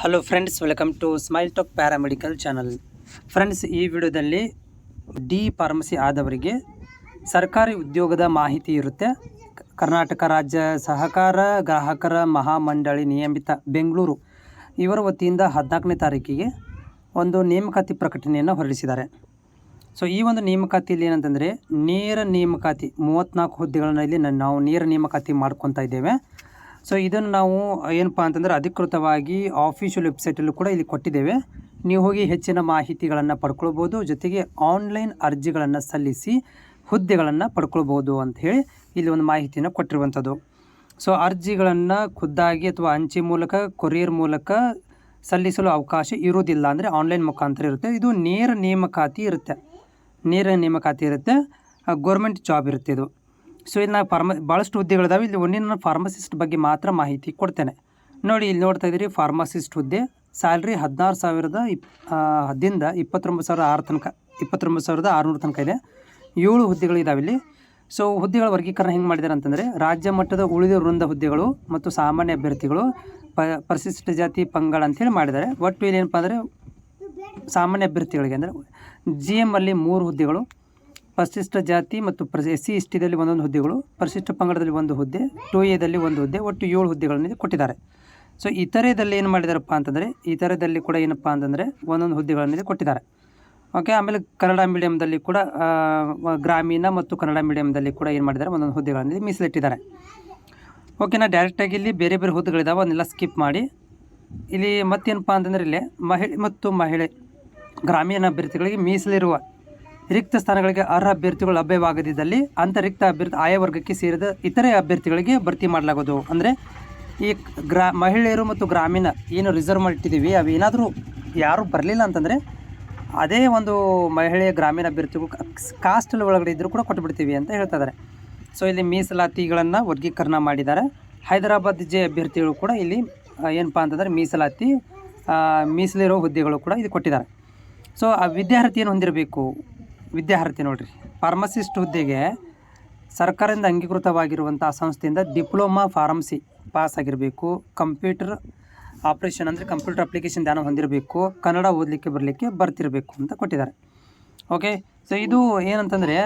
Hello friends welcome to smile talk paramedical channel friends ಈ ವಿಡಿಯೋದಲ್ಲಿ D pharmacy ಆದವರಿಗೆ ಸರ್ಕಾರಿ ಉದ್ಯೋಗದ ಮಾಹಿತಿ ಇರುತ್ತೆ. ಕರ್ನಾಟಕ ರಾಜ್ಯ ಸಹಕಾರ ಗ್ರಾಹಕರ ಮಹಾಮಂಡಳಿ ನಿಯಮಿತ ಬೆಂಗಳೂರು ಇವರ ವತಿಯಿಂದ ಹದಿನಾಲ್ಕನೇ ತಾರೀಕಿಗೆ ಒಂದು ನೇಮಕಾತಿ ಪ್ರಕಟಣೆಯನ್ನು ಹೊರಡಿಸಿದ್ದಾರೆ. ಸೊ ಈ ಒಂದು ನೇಮಕಾತಿಯಲ್ಲಿ ಏನಂತಂದರೆ ನೇರ ನೇಮಕಾತಿ ಮೂವತ್ತ್ನಾಲ್ಕು ಹುದ್ದೆಗಳನ್ನು ಇಲ್ಲಿ ನಾವು ನೇರ ನೇಮಕಾತಿ ಮಾಡ್ಕೊತಾ ಇದ್ದೇವೆ. ಸೊ ಇದನ್ನು ನಾವು ಏನಪ್ಪ ಅಂತಂದರೆ ಅಧಿಕೃತವಾಗಿ ಆಫಿಷಿಯಲ್ ವೆಬ್ಸೈಟಲ್ಲೂ ಕೂಡ ಇಲ್ಲಿ ಕೊಟ್ಟಿದ್ದೇವೆ. ನೀವು ಹೋಗಿ ಹೆಚ್ಚಿನ ಮಾಹಿತಿಗಳನ್ನು ಪಡ್ಕೊಳ್ಬೋದು, ಜೊತೆಗೆ ಆನ್ಲೈನ್ ಅರ್ಜಿಗಳನ್ನು ಸಲ್ಲಿಸಿ ಹುದ್ದೆಗಳನ್ನು ಪಡ್ಕೊಳ್ಬೋದು ಅಂತ ಹೇಳಿ ಇಲ್ಲಿ ಒಂದು ಮಾಹಿತಿಯನ್ನು ಕೊಟ್ಟಿರುವಂಥದ್ದು. ಸೊ ಅರ್ಜಿಗಳನ್ನು ಖುದ್ದಾಗಿ ಅಥವಾ ಅಂಚೆ ಮೂಲಕ, ಕೊರಿಯರ್ ಮೂಲಕ ಸಲ್ಲಿಸಲು ಅವಕಾಶ ಇರುವುದಿಲ್ಲ ಅಂದರೆ ಆನ್ಲೈನ್ ಮುಖಾಂತರ ಇರುತ್ತೆ. ಇದು ನೇರ ನೇಮಕಾತಿ ಇರುತ್ತೆ. ನೇರ ನೇಮಕಾತಿ ಇರುತ್ತೆ. ಗೌರ್ಮೆಂಟ್ ಜಾಬ್ ಇರುತ್ತೆ ಇದು. ಸೊ ಇಲ್ಲಿ ನಾವು ಫಾರ್ಮ ಭಾಳಷ್ಟು ಹುದ್ದೆಗಳಿದಾವೆ. ಇಲ್ಲಿ ಒಂದಿನ ನಾನು ಫಾರ್ಮಸಿಸ್ಟ್ ಬಗ್ಗೆ ಮಾತ್ರ ಮಾಹಿತಿ ಕೊಡ್ತೇನೆ. ನೋಡಿ, ಇಲ್ಲಿ ನೋಡ್ತಾ ಇದ್ದೀರಿ ಫಾರ್ಮಸಿಸ್ಟ್ ಹುದ್ದೆ. ಸ್ಯಾಲ್ರಿ ಹದಿನಾರು ಸಾವಿರದ ಇಪ್ ಹದಿನಿಂದ ಇಪ್ಪತ್ತೊಂಬತ್ತು ಸಾವಿರದ ಆರು ತನಕ, ಇಪ್ಪತ್ತೊಂಬತ್ತು ಸಾವಿರದ ಆರುನೂರು ತನಕ ಇದೆ. ಏಳು ಹುದ್ದೆಗಳು ಇದಾವೆ ಇಲ್ಲಿ. ಸೊ ಹುದ್ದೆಗಳ ವರ್ಗೀಕರಣ ಹೆಂಗೆ ಮಾಡಿದ್ದಾರೆ ಅಂತಂದರೆ, ರಾಜ್ಯ ಮಟ್ಟದ ಉಳಿದ ವೃಂದ ಹುದ್ದೆಗಳು ಮತ್ತು ಸಾಮಾನ್ಯ ಅಭ್ಯರ್ಥಿಗಳು, ಪ, ಪರಿಶಿಷ್ಟ ಜಾತಿ ಪಂಗಡ ಅಂತೇಳಿ ಮಾಡಿದ್ದಾರೆ. ಒಟ್ಟು ಇಲ್ಲಿ ಏನಪ್ಪ ಅಂದರೆ, ಸಾಮಾನ್ಯ ಅಭ್ಯರ್ಥಿಗಳಿಗೆ ಅಂದರೆ ಜಿ ಎಮ್ಮಲ್ಲಿ ಮೂರು ಹುದ್ದೆಗಳು ಪರಿಶಿಷ್ಟ ಜಾತಿ ಮತ್ತು ಎಸ್ ಸಿ ಎಸ್ ಟಿದಲ್ಲಿ ಒಂದೊಂದು ಹುದ್ದೆಗಳು, ಪರಿಶಿಷ್ಟ ಪಂಗಡದಲ್ಲಿ ಒಂದು ಹುದ್ದೆ ಟು ಎದಲ್ಲಿ ಒಂದು ಹುದ್ದೆ, ಒಟ್ಟು ಏಳು ಹುದ್ದೆಗಳನ್ನು ಕೊಟ್ಟಿದ್ದಾರೆ. ಸೊ ಇತರೆದಲ್ಲಿ ಏನು ಮಾಡಿದಾರಪ್ಪ ಅಂತಂದರೆ ಇತರದಲ್ಲಿ ಕೂಡ ಏನಪ್ಪ ಅಂತಂದರೆ ಒಂದೊಂದು ಹುದ್ದೆಗಳನ್ನು ಕೊಟ್ಟಿದ್ದಾರೆ. ಓಕೆ ಆಮೇಲೆ ಕನ್ನಡ ಮೀಡಿಯಮ್ದಲ್ಲಿ ಕೂಡ ಗ್ರಾಮೀಣ ಮತ್ತು ಕನ್ನಡ ಮೀಡಿಯಮ್ದಲ್ಲಿ ಕೂಡ ಏನು ಮಾಡಿದ್ದಾರೆ, ಒಂದೊಂದು ಹುದ್ದೆಗಳನ್ನು ಮೀಸಲಿಟ್ಟಿದ್ದಾರೆ. ಓಕೆ ಓಕೆನಾ ಡೈರೆಕ್ಟಾಗಿ ಇಲ್ಲಿ ಬೇರೆ ಬೇರೆ ಹುದ್ದೆಗಳಿದಾವೆ, ಅದನ್ನೆಲ್ಲ ಸ್ಕಿಪ್ ಮಾಡಿ. ಇಲ್ಲಿ ಮತ್ತೇನಪ್ಪ ಅಂತಂದರೆ, ಇಲ್ಲಿ ಮಹಿಳೆ ಮತ್ತು ಮಹಿಳೆ, ಗ್ರಾಮೀಣ ಅಭ್ಯರ್ಥಿಗಳಿಗೆ ಮೀಸಲಿರುವ ರಿಕ್ತ ಸ್ಥಾನಗಳಿಗೆ ಅರ್ಹ ಅಭ್ಯರ್ಥಿಗಳು ಲಭ್ಯವಾಗದಿದ್ದಲ್ಲಿ ಅಂತರಿಕ್ತ ಅಭ್ಯರ್ಥಿ ಆಯಾ ವರ್ಗಕ್ಕೆ ಸೇರಿದ ಇತರೆ ಅಭ್ಯರ್ಥಿಗಳಿಗೆ ಭರ್ತಿ ಮಾಡಲಾಗೋದು ಅಂದರೆ ಈ ಗ್ರಾ ಮಹಿಳೆಯರು ಮತ್ತು ಗ್ರಾಮೀಣ ಏನು ರಿಸರ್ವ್ ಮಾಡಿಟ್ಟಿದ್ದೀವಿ, ಅವು ಏನಾದರೂ ಯಾರೂ ಬರಲಿಲ್ಲ ಅಂತಂದರೆ ಅದೇ ಒಂದು ಮಹಿಳೆಯ ಗ್ರಾಮೀಣ ಅಭ್ಯರ್ಥಿಗಳು ಕಾಸ್ಟಲ್ ಒಳಗಡೆ ಇದ್ದರೂ ಕೂಡ ಕೊಟ್ಟುಬಿಡ್ತೀವಿ ಅಂತ ಹೇಳ್ತಾ ಇದ್ದಾರೆ ಸೊ ಇಲ್ಲಿ ಮೀಸಲಾತಿಗಳನ್ನು ವರ್ಗೀಕರಣ ಮಾಡಿದ್ದಾರೆ. ಹೈದರಾಬಾದ್ ಜೆ ಅಭ್ಯರ್ಥಿಗಳು ಕೂಡ ಇಲ್ಲಿ ಏನಪ್ಪ ಅಂತಂದರೆ ಮೀಸಲಾತಿ ಮೀಸಲಿರೋ ಹುದ್ದೆಗಳು ಕೂಡ ಇದು ಕೊಟ್ಟಿದ್ದಾರೆ. ಸೊ ಆ ವಿದ್ಯಾರ್ಥಿ ಏನು ಹೊಂದಿರಬೇಕು. ವಿದ್ಯಾರ್ಥಿ ನೋಡ್ರಿ. ಫಾರ್ಮಸಿಸ್ಟ್ ಹುದ್ದೆಗೆ ಸರ್ಕಾರದಿಂದ ಅಂಗೀಕೃತವಾಗಿರುವಂಥ ಸಂಸ್ಥೆಯಿಂದ ಡಿಪ್ಲೊಮಾ ಫಾರ್ಮಸಿ ಪಾಸ್ ಆಗಿರಬೇಕು. ಕಂಪ್ಯೂಟರ್ ಆಪ್ರೇಷನ್ ಅಂದರೆ ಕಂಪ್ಯೂಟರ್ ಅಪ್ಲಿಕೇಶನ್ ಧ್ಯಾನ ಹೊಂದಿರಬೇಕು. ಕನ್ನಡ ಓದಲಿಕ್ಕೆ ಬರಲಿಕ್ಕೆ ಬರ್ತಿರಬೇಕು ಅಂತ ಕೊಟ್ಟಿದ್ದಾರೆ. ಓಕೆ ಸೊ ಇದು ಏನಂತಂದರೆ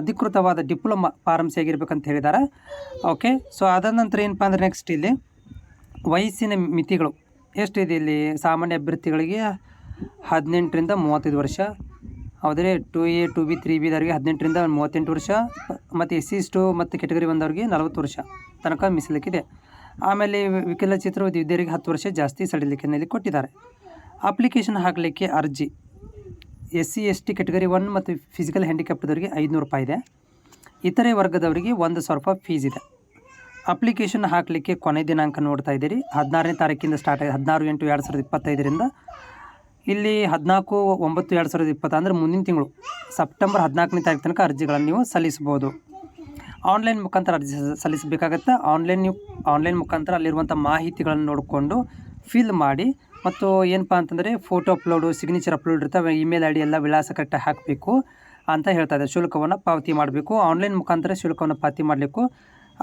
ಅಧಿಕೃತವಾದ ಡಿಪ್ಲೊಮಾ ಫಾರ್ಮಸಿ ಆಗಿರ್ಬೇಕಂತ ಹೇಳಿದ್ದಾರೆ. ಓಕೆ ಸೊ ಅದಾದ ನಂತರ ಏನಪ್ಪ ಅಂದರೆ ನೆಕ್ಸ್ಟ್ ಇಲ್ಲಿ ವಯಸ್ಸಿನ ಮಿತಿಗಳು ಎಷ್ಟಿದೆ ಇಲ್ಲಿ? ಸಾಮಾನ್ಯ ಅಭ್ಯರ್ಥಿಗಳಿಗೆ ಹದಿನೆಂಟರಿಂದ ಮೂವತ್ತೈದು ವರ್ಷ ಹೌದ್ರೆ two A two B three ಬಿದವರಿಗೆ ಹದಿನೆಂಟರಿಂದ ಮೂವತ್ತೆಂಟು ವರ್ಷ, ಮತ್ತು ಎಸ್ ಸಿ ಟು ಮತ್ತು ಕೆಟಗರಿ ಬಂದವ್ರಿಗೆ ನಲವತ್ತು ವರ್ಷ ತನಕ ಮೀಸಲಿಕ್ಕಿದೆ. ಆಮೇಲೆ ವಿಕಲಚಿತ್ರ ವಿದ್ಯಾರ್ಥಿಗೆ ಹತ್ತು ವರ್ಷ ಜಾಸ್ತಿ ಸಡಿಲಿಕೆಯಲ್ಲಿ ಕೊಟ್ಟಿದ್ದಾರೆ. ಅಪ್ಲಿಕೇಶನ್ ಹಾಕಲಿಕ್ಕೆ ಅರ್ಜಿ. S C S T category one ಮತ್ತು ಫಿಸಿಕಲ್ ಹ್ಯಾಂಡಿಕ್ಯಾಪ್ಟದವರಿಗೆ ಐದುನೂರು ರೂಪಾಯಿ ಇದೆ. ಇತರೆ ವರ್ಗದವರಿಗೆ ಒಂದು ಸಾವಿರ ರೂಪಾಯಿ ಫೀಸ್ ಇದೆ. ಅಪ್ಲಿಕೇಶನ್ ಹಾಕಲಿಕ್ಕೆ ಕೊನೆ ದಿನಾಂಕ ನೋಡ್ತಾ ಇದ್ದೀರಿ. ಹದಿನಾರನೇ ತಾರೀಕಿಂದ ಸ್ಟಾರ್ಟ್ ಆಗಿದೆ ಹದಿನಾರು ಎಂಟು ಎರಡು ಸಾವಿರದ ಇಪ್ಪತ್ತೈದರಿಂದ ಇಲ್ಲಿ ಹದಿನಾಲ್ಕು, ಒಂಬತ್ತು, ಎರಡು ಸಾವಿರದ ಇಪ್ಪತ್ತು ಅಂದರೆ ಮುಂದಿನ ತಿಂಗಳು ಸೆಪ್ಟೆಂಬರ್ ಹದಿನಾಲ್ಕನೇ ತಾರೀಕು ತನಕ ಅರ್ಜಿಗಳನ್ನು ನೀವು ಸಲ್ಲಿಸ್ಬೋದು ಆನ್ಲೈನ್ ಮುಖಾಂತರ ಅರ್ಜಿ ಸಲ್ಲಿಸಬೇಕಾಗತ್ತೆ. ಆನ್ಲೈನ್ ನೀವು, ಆನ್ಲೈನ್ ಮುಖಾಂತರ ಅಲ್ಲಿರುವಂಥ ಮಾಹಿತಿಗಳನ್ನು ನೋಡಿಕೊಂಡು ಫಿಲ್ ಮಾಡಿ ಮತ್ತು ಏನಪ್ಪ ಅಂತಂದರೆ ಫೋಟೋ ಅಪ್ಲೋಡು, ಸಿಗ್ನೇಚರ್ ಅಪ್ಲೋಡ್ ಇರ್ತವೆ, ಇಮೇಲ್ ಐ ಡಿ ಎಲ್ಲ ವಿಳಾಸ ಕರೆಕ್ಟಾಗಿ ಹಾಕಬೇಕು ಅಂತ ಹೇಳ್ತಾ ಇದೆ ಶುಲ್ಕವನ್ನು ಪಾವತಿ ಮಾಡಬೇಕು. ಆನ್ಲೈನ್ ಮುಖಾಂತರ ಶುಲ್ಕವನ್ನು ಪಾವತಿ ಮಾಡಲಿಕ್ಕೂ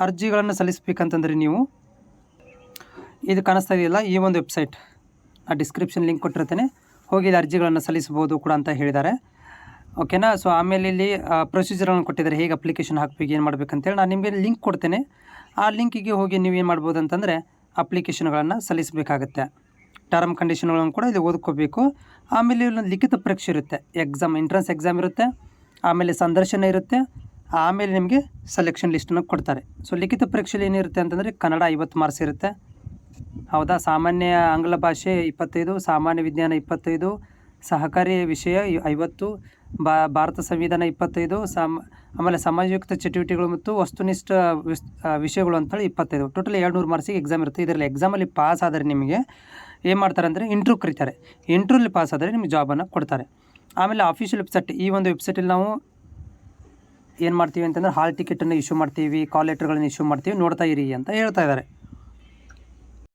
ಅರ್ಜಿಗಳನ್ನು ಸಲ್ಲಿಸಬೇಕಂತಂದರೆ ನೀವು ಇದು ಕಾಣಿಸ್ತಾ ಇದೆಯಲ್ಲ, ಈ ಒಂದು ವೆಬ್ಸೈಟ್. ಆ ಡಿಸ್ಕ್ರಿಪ್ಷನ್ ಲಿಂಕ್ ಕೊಟ್ಟಿರ್ತೇನೆ. ಹೋಗಿ ಇಲ್ಲಿ ಅರ್ಜಿಗಳನ್ನು ಸಲ್ಲಿಸ್ಬೋದು ಕೂಡ ಅಂತ ಹೇಳಿದ್ದಾರೆ. ಓಕೆನಾ ಸೊ ಆಮೇಲೆ ಇಲ್ಲಿ ಪ್ರೊಸೀಜರ್ಗಳನ್ನು ಕೊಟ್ಟಿದ್ದಾರೆ. ಹೇಗೆ ಅಪ್ಲಿಕೇಶನ್ ಹಾಕಬೇಕು, ಏನು ಮಾಡಬೇಕಂತೇಳಿ ನಾನು ನಿಮಗೆ ಲಿಂಕ್ ಕೊಡ್ತೇನೆ. ಆ ಲಿಂಕಿಗೆ ಹೋಗಿ ನೀವು ಏನು ಮಾಡ್ಬೋದು ಅಂತಂದರೆ ಅಪ್ಲಿಕೇಶನ್ಗಳನ್ನು ಸಲ್ಲಿಸಬೇಕಾಗತ್ತೆ ಟರ್ಮ್ ಕಂಡೀಷನ್ಗಳನ್ನು ಕೂಡ ಇಲ್ಲಿ ಓದ್ಕೋಬೇಕು. ಆಮೇಲೆ ಇಲ್ಲಿ ಲಿಖಿತ ಪರೀಕ್ಷೆ ಇರುತ್ತೆ. ಎಕ್ಸಾಮ್ ಎಂಟ್ರೆನ್ಸ್ ಎಕ್ಸಾಮ್ ಇರುತ್ತೆ. ಆಮೇಲೆ ಸಂದರ್ಶನ ಇರುತ್ತೆ. ಆಮೇಲೆ ನಿಮಗೆ ಸೆಲೆಕ್ಷನ್ ಲಿಸ್ಟನ್ನು ಕೊಡ್ತಾರೆ. ಸೊ ಲಿಖಿತ ಪರೀಕ್ಷೆಯಲ್ಲಿ ಏನಿರುತ್ತೆ ಅಂತಂದರೆ ಕನ್ನಡ ಐವತ್ತು ಮಾರ್ಕ್ಸ್ ಇರುತ್ತೆ. ಹೌದಾ? ಸಾಮಾನ್ಯ ಆಂಗ್ಲ ಭಾಷೆ ಇಪ್ಪತ್ತೈದು, ಸಾಮಾನ್ಯ ವಿಜ್ಞಾನ ಇಪ್ಪತ್ತೈದು, ಸಹಕಾರಿ ವಿಷಯ ಐವತ್ತು, ಬಾ ಭಾರತ ಸಂವಿಧಾನ ಇಪ್ಪತ್ತೈದು, ಸಾಮ ಆಮೇಲೆ ಸಮಾಜಯುಕ್ತ ಚಟುವಟಿಕೆಗಳು ಮತ್ತು ವಸ್ತುನಿಷ್ಠ ವಿಷಯಗಳು ಅಂತೇಳಿ ಇಪ್ಪತ್ತೈದು. ಟೋಟಲ್ ಎರಡು ನೂರು ಮಾರ್ಕ್ಸಿಗೆ ಎಕ್ಸಾಮ್ ಇರುತ್ತೆ. ಇದರಲ್ಲಿ ಎಕ್ಸಾಮಲ್ಲಿ ಪಾಸ್ ಆದರೆ ನಿಮಗೆ ಏನು ಮಾಡ್ತಾರೆ ಅಂದರೆ ಇಂಟ್ರೂ ಕರೀತಾರೆ. ಇಂಟ್ರ್ಯೂಲಿ ಪಾಸ್ ಆದರೆ ನಿಮಗೆ ಜಾಬನ್ನು ಕೊಡ್ತಾರೆ. ಆಮೇಲೆ ಆಫೀಷಿಯಲ್ ವೆಬ್ಸೈಟ್ ಈ ಒಂದು ವೆಬ್ಸೈಟಲ್ಲಿ ನಾವು ಏನು ಮಾಡ್ತೀವಿ ಅಂತಂದ್ರೆ ಹಾಲ್ ಟಿಕೆಟನ್ನು ಇಶ್ಯೂ ಮಾಡ್ತೀವಿ ಕಾಲ್ ಲೆಟ್ರ್ಗಳನ್ನು ಇಶ್ಯೂ ಮಾಡ್ತೀವಿ, ನೋಡ್ತಾ ಇರಿ ಅಂತ ಹೇಳ್ತಾ ಇದ್ದಾರೆ.